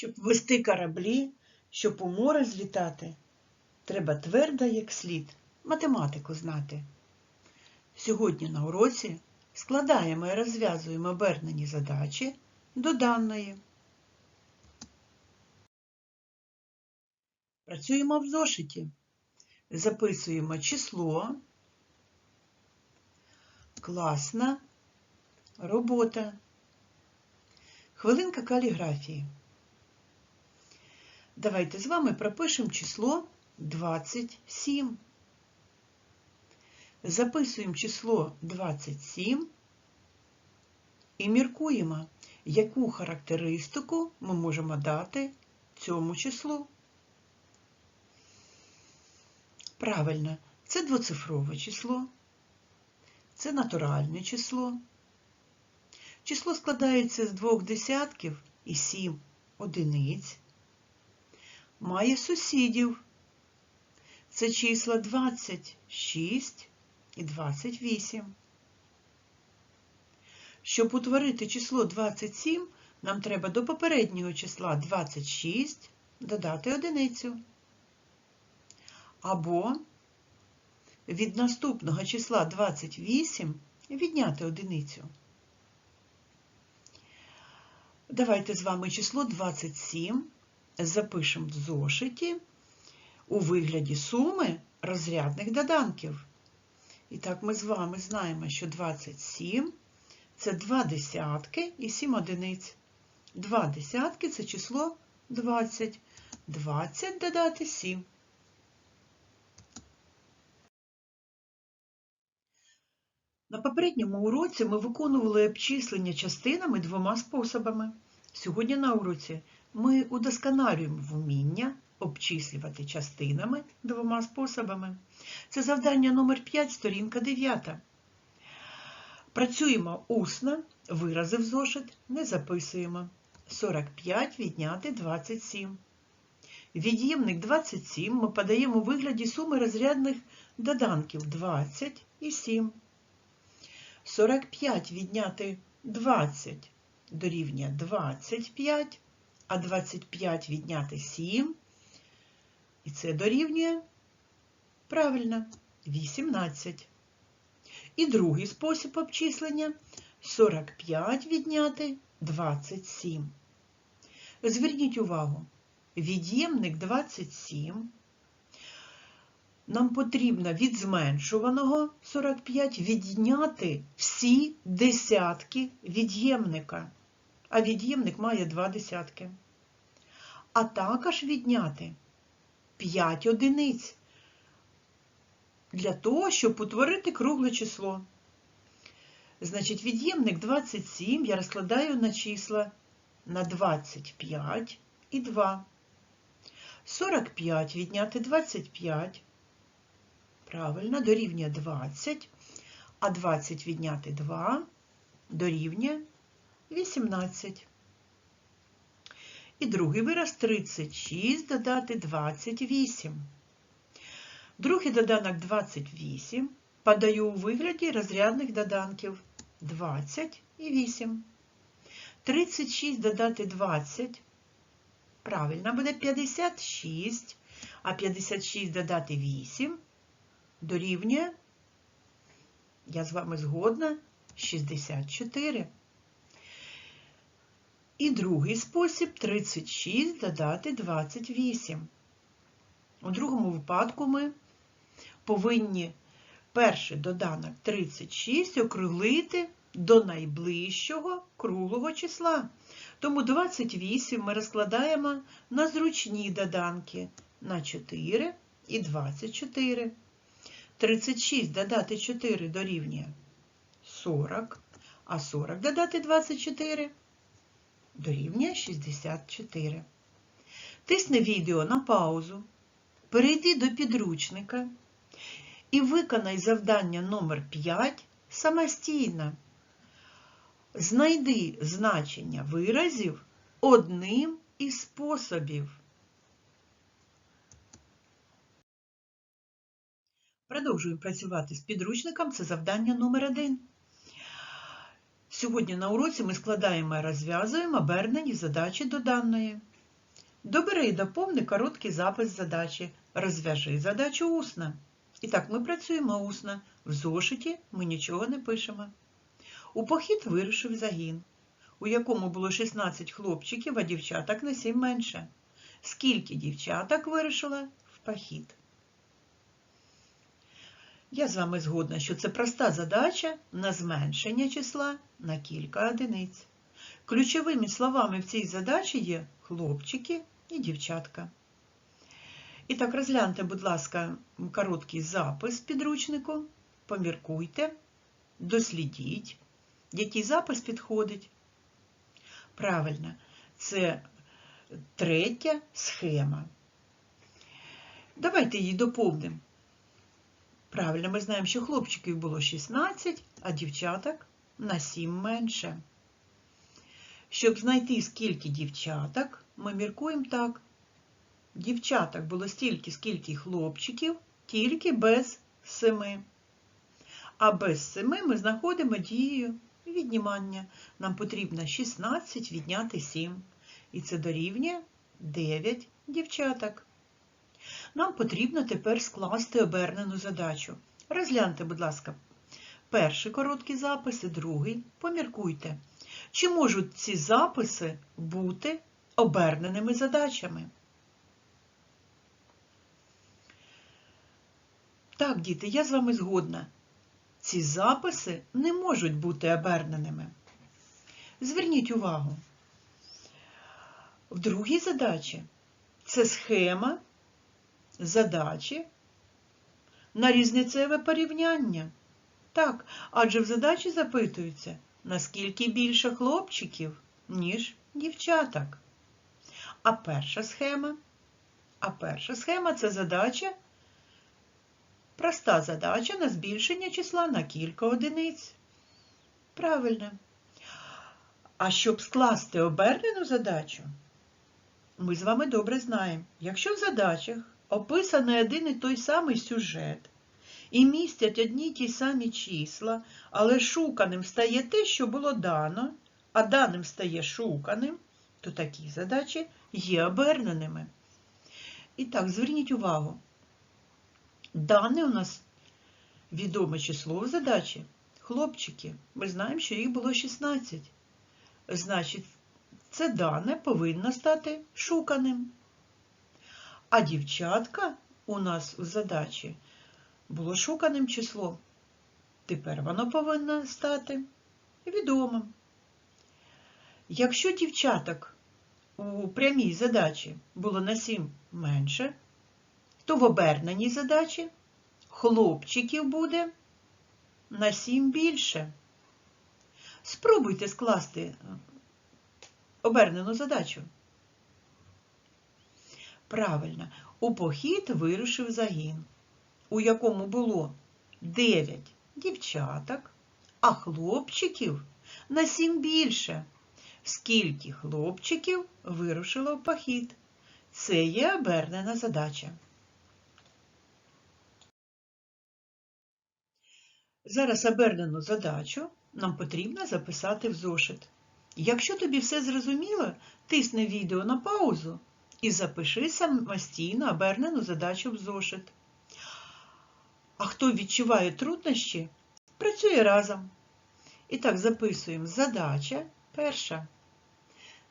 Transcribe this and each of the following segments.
Щоб вести кораблі, щоб у море злітати, треба твердо, як слід, математику знати. Сьогодні на уроці складаємо і розв'язуємо обернені задачі до даної. Працюємо в зошиті. Записуємо число, класна робота. Хвилинка каліграфії. Давайте з вами пропишемо число 27. Записуємо число 27 і міркуємо, яку характеристику ми можемо дати цьому числу. Правильно, це двоцифрове число, це натуральне число. Число складається з двох десятків і сім одиниць. Має сусідів. Це числа 26 і 28. Щоб утворити число 27, нам треба до попереднього числа 26 додати одиницю. Або від наступного числа 28 відняти одиницю. Давайте з вами число 27 запишемо в зошиті у вигляді суми розрядних доданків. І так ми з вами знаємо, що 27 це 2 десятки і 7 одиниць. 2 десятки це число 20. 20 додати 7. На попередньому уроці ми виконували обчислення частинами двома способами. Сьогодні на уроці ми удосконалюємо вміння обчислювати частинами двома способами. Це завдання номер 5, сторінка 9. Працюємо усно, вирази в зошит не записуємо. 45 відняти 27. Від'ємник 27 ми подаємо у вигляді суми розрядних доданків 20 і 7. 45 відняти 20 дорівнює 25, а 25 відняти 7, і це дорівнює, правильно, 18. І другий спосіб обчислення 45 відняти 27. Зверніть увагу, від'ємник 27 нам потрібно від зменшуваного 45 відняти всі десятки від'ємника. А від'ємник має 2 десятки. А також відняти 5 одиниць для того, щоб утворити кругле число. Значить, від'ємник 27 я розкладаю на числа на 25 і 2. 45 відняти 25. Правильно, дорівнює 20, а 20 відняти 2 дорівнює 18. І другий вираз 36 додати 28. Другий доданок 28 подаю у вигляді розрядних доданків 20 і 8. 36 додати 20. Правильно, буде 56, а 56 додати 8 дорівнює, я з вами згодна, 64. І другий спосіб 36 додати 28. У другому випадку ми повинні перший доданок 36 округлити до найближчого круглого числа. Тому 28 ми розкладаємо на зручні доданки на 4 і 24. 36 додати 4 дорівнює 40, а 40 додати 24 дорівнює 64. Тисни відео на паузу, перейди до підручника і виконай завдання номер 5 самостійно. Знайди значення виразів одним із способів. Продовжуємо працювати з підручником. Це завдання номер 1. Сьогодні на уроці ми складаємо і розв'язуємо обернені задачі до даної. Добери і доповни короткий запис задачі. Розв'яжи задачу усно. І так, ми працюємо усно. В зошиті ми нічого не пишемо. У похід вирушив загін, у якому було 16 хлопчиків, а дівчаток на 7 менше. Скільки дівчаток вирушило в похід? Я з вами згодна, що це проста задача на зменшення числа на кілька одиниць. Ключовими словами в цій задачі є хлопчики і дівчатка. І так, розгляньте, будь ласка, короткий запис підручнику, поміркуйте, дослідіть, який запис підходить. Правильно, це третя схема. Давайте її доповнимо. Правильно, ми знаємо, що хлопчиків було 16, а дівчаток на 7 менше. Щоб знайти, скільки дівчаток, ми міркуємо так. Дівчаток було стільки, скільки хлопчиків, тільки без 7. А без 7 ми знаходимо дією віднімання. Нам потрібно 16 відняти 7. І це дорівнює 9 дівчаток. Нам потрібно тепер скласти обернену задачу. Розгляньте, будь ласка, перший короткий запис і другий. Поміркуйте, чи можуть ці записи бути оберненими задачами? Так, діти, я з вами згодна. Ці записи не можуть бути оберненими. Зверніть увагу. В другій задачі це схема задачі на різницеве порівняння. Так, адже в задачі запитується, наскільки більше хлопчиків, ніж дівчаток. А перша схема, а перша схема це задача, проста задача на збільшення числа на кілька одиниць. Правильно. А щоб скласти обернену задачу, ми з вами добре знаємо, якщо в задачах описаний один і той самий сюжет і містять одні й ті самі числа, але шуканим стає те, що було дано, а даним стає шуканим, то такі задачі є оберненими. І так, зверніть увагу, дане у нас відоме число в задачі хлопчики. Ми знаємо, що їх було 16. Значить, це дане повинно стати шуканим. А дівчатка у нас у задачі було шуканим числом. Тепер воно повинно стати відомим. Якщо дівчаток у прямій задачі було на 7 менше, то в оберненій задачі хлопчиків буде на 7 більше. Спробуйте скласти обернену задачу. Правильно, у похід вирушив загін, у якому було 9 дівчаток, а хлопчиків на 7 більше. Скільки хлопчиків вирушило в похід? Це є обернена задача. Зараз обернену задачу нам потрібно записати в зошит. Якщо тобі все зрозуміло, тисни відео на паузу і запиши самостійно обернену задачу в зошит. А хто відчуває труднощі, працює разом. І так, записуємо задача перша.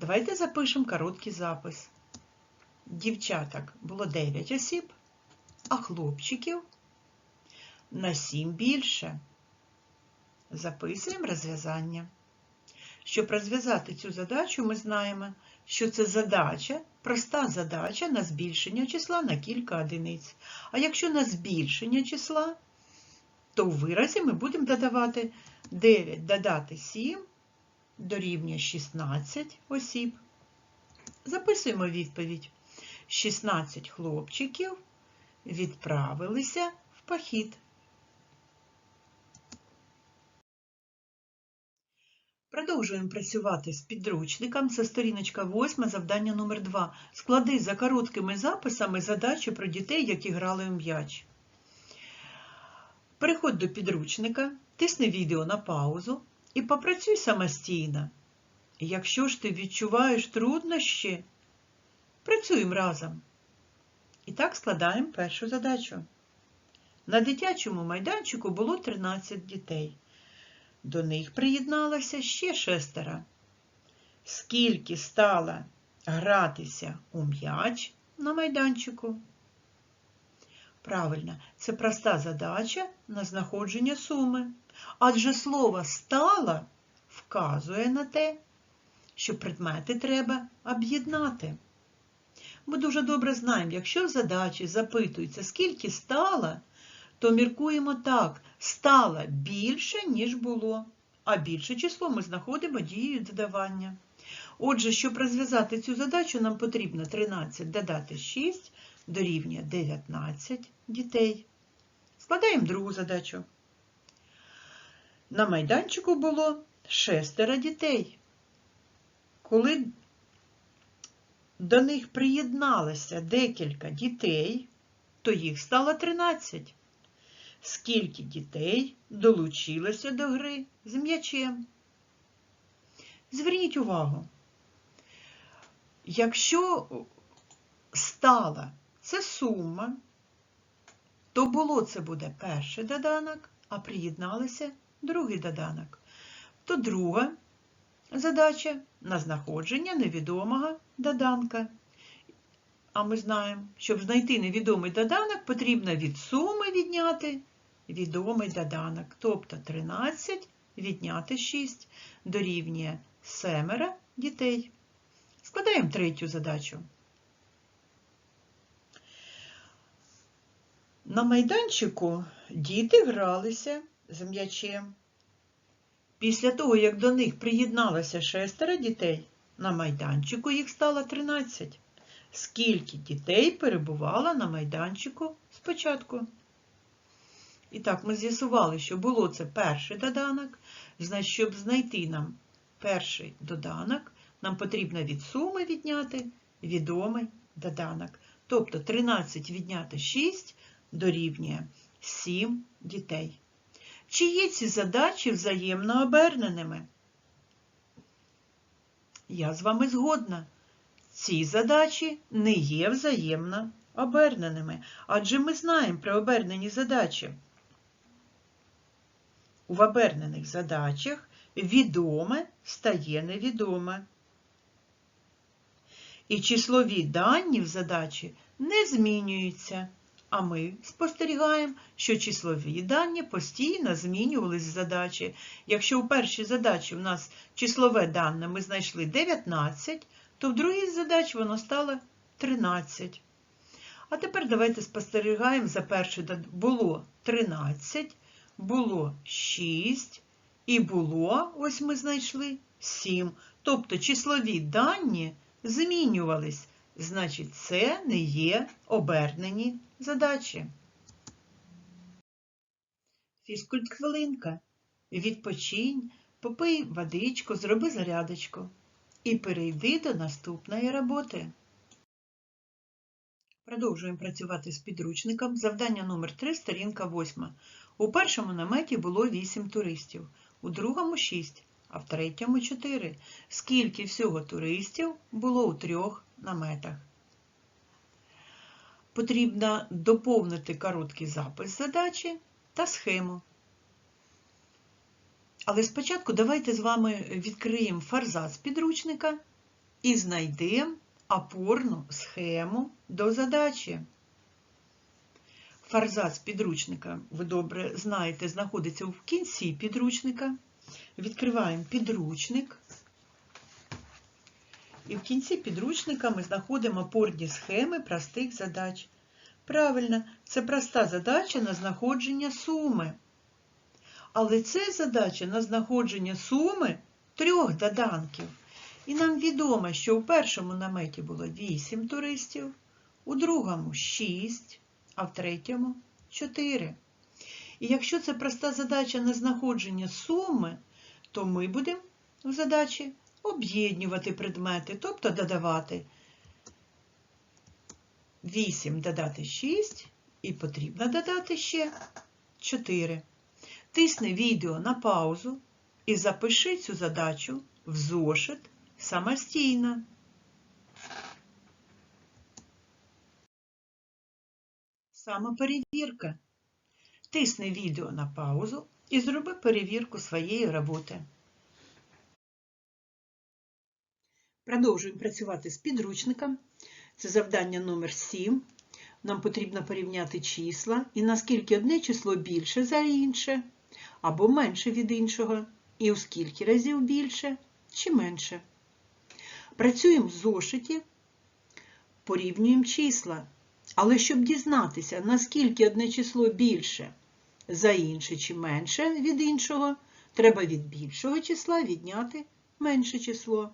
Давайте запишемо короткий запис. Дівчаток було 9 осіб, а хлопчиків на 7 більше. Записуємо розв'язання. Щоб розв'язати цю задачу, ми знаємо, що це задача, проста задача на збільшення числа на кілька одиниць. А якщо на збільшення числа, то в виразі ми будемо додавати 9 додати 7 дорівнює 16 осіб. Записуємо відповідь. 16 хлопчиків відправилися в похід. Продовжуємо працювати з підручником. Це сторіночка 8, завдання номер 2. Склади за короткими записами задачі про дітей, які грали у м'яч. Переходь до підручника, тисни відео на паузу і попрацюй самостійно. Якщо ж ти відчуваєш труднощі, Працюємо разом. І так складаємо першу задачу. На дитячому майданчику було 13 дітей. До них приєдналося ще шестеро. Скільки стало гратися у м'яч на майданчику? Правильно, це проста задача на знаходження суми. Адже слово стало вказує на те, що предмети треба об'єднати. Ми дуже добре знаємо, якщо в задачі запитується, скільки стало, то міркуємо так, стало більше, ніж було. А більше число ми знаходимо дією додавання. Отже, щоб розв'язати цю задачу, нам потрібно 13 додати 6 дорівнює 19 дітей. Складаємо другу задачу. На майданчику було шестеро дітей. Коли до них приєдналося декілька дітей, то їх стало 13. Скільки дітей долучилося до гри з м'ячем? Зверніть увагу, якщо стала це сума, то було це буде перший доданок, а приєдналися другий доданок. То друга задача на знаходження невідомого доданка. А ми знаємо, щоб знайти невідомий доданок, потрібно від суми відняти відомий доданок. Тобто 13 відняти 6 дорівнює семеро дітей. Складаємо третю задачу. На майданчику діти гралися з м'ячем. Після того, як до них приєдналося шестеро дітей, на майданчику їх стало 13. Скільки дітей перебувало на майданчику спочатку? І так, ми з'ясували, що було це перший доданок. Значить, щоб знайти нам перший доданок, нам потрібно від суми відняти відомий доданок. Тобто 13 відняти 6 дорівнює 7 дітей. Чи є ці задачі взаємно оберненими? Я з вами згодна. Ці задачі не є взаємно оберненими, адже ми знаємо про обернені задачі. У обернених задачах відоме стає невідоме. І числові дані в задачі не змінюються. А ми спостерігаємо, що числові дані постійно змінювались в задачі. Якщо у першій задачі в нас числове дане ми знайшли 19, то в другій задачі воно стало 13. А тепер давайте спостерігаємо за перший було 13, було 6 і було, ось ми знайшли 7. Тобто числові дані змінювались. Значить, це не є обернені задачі. Фізкульт хвилинка. Відпочинь, попий водичку, зроби зарядочку і перейди до наступної роботи. Продовжуємо працювати з підручником. Завдання номер 3 сторінка 8. У першому наметі було 8 туристів, у другому 6, а в третьому 4. Скільки всього туристів було у трьох наметах? Потрібно доповнити короткий запис задачі та схему. Але спочатку давайте з вами відкриємо фарзац підручника і знайдемо опорну схему до задачі. Фарзац підручника, ви добре знаєте, знаходиться в кінці підручника. Відкриваємо підручник. І в кінці підручника ми знаходимо опорні схеми простих задач. Правильно, це проста задача на знаходження суми. Але це задача на знаходження суми трьох доданків. І нам відомо, що у першому наметі було 8 туристів, у другому 6, а в третьому 4. І якщо це проста задача на знаходження суми, то ми будемо в задачі об'єднувати предмети, тобто додавати 8 додати 6 і потрібно додати ще 4. Тисни відео на паузу і запиши цю задачу в зошит самостійно. Самоперевірка. Тисни відео на паузу і зроби перевірку своєї роботи. Продовжуємо працювати з підручником. Це завдання номер 7. Нам потрібно порівняти числа і наскільки одне число більше за інше, або менше від іншого, і у скільки разів більше чи менше. Працюємо в зошиті, порівнюємо числа. Але щоб дізнатися, наскільки одне число більше за інше чи менше від іншого, треба від більшого числа відняти менше число.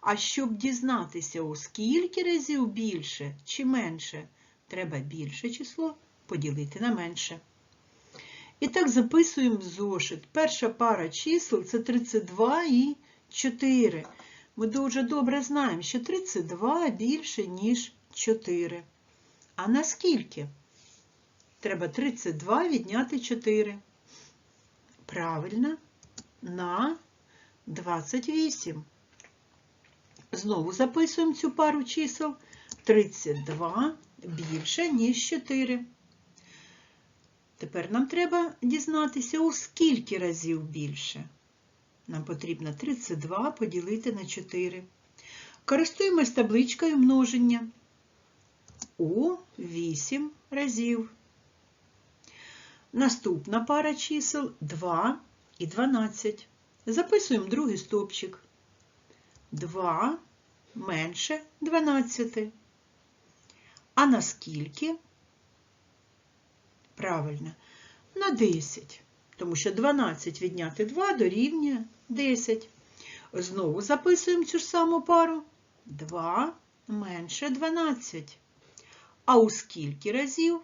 А щоб дізнатися, у скільки разів більше чи менше, треба більше число поділити на менше. І так записуємо зошит. Перша пара чисел це 32 і 4. Ми дуже добре знаємо, що 32 більше, ніж 4. А наскільки? Треба 32 відняти 4. Правильно, на 28. Знову записуємо цю пару чисел. 32 більше, ніж 4. Тепер нам треба дізнатися, у скільки разів більше. Нам потрібно 32 поділити на 4. Користуємось табличкою множення у 8 разів. Наступна пара чисел 2 і 12. Записуємо другий стовпчик. 2 менше 12. А на скільки? Правильно, на 10. Тому що 12 відняти 2 дорівнює 10. Знову записуємо цю ж саму пару. 2 менше 12. А у скільки разів?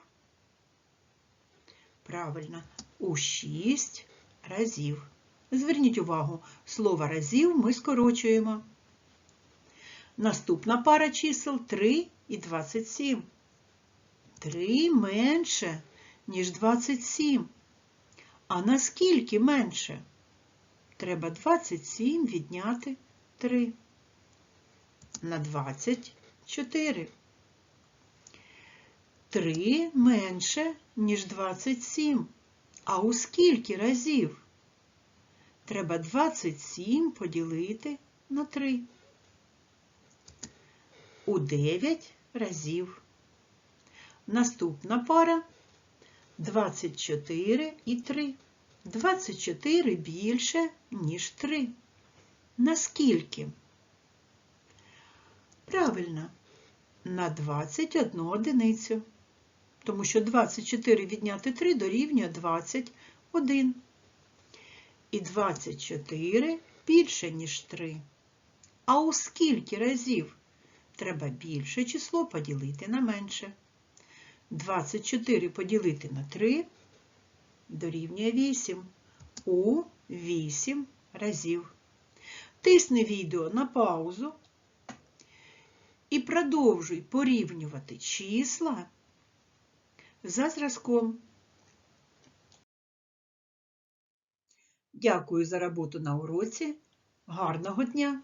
Правильно, у 6 разів. Зверніть увагу, слово разів ми скорочуємо. Наступна пара чисел 3 і 27. 3 менше, ніж 27. А наскільки менше? Треба 27 відняти 3. На 24. 3 менше, ніж 27. А у скільки разів? Треба 27 поділити на 3. У 9 разів. Наступна пара 24 і 3. 24 більше, ніж 3. Наскільки? Правильно, на 21 одиницю. Тому що 24 відняти 3 дорівнює 21. І 24 більше, ніж 3. А у скільки разів треба більше число поділити на менше? 24 поділити на 3 дорівнює 8. У 8 разів. Тисни відео на паузу і продовжуй порівнювати числа за зразком. Дякую за роботу на уроці. Гарного дня!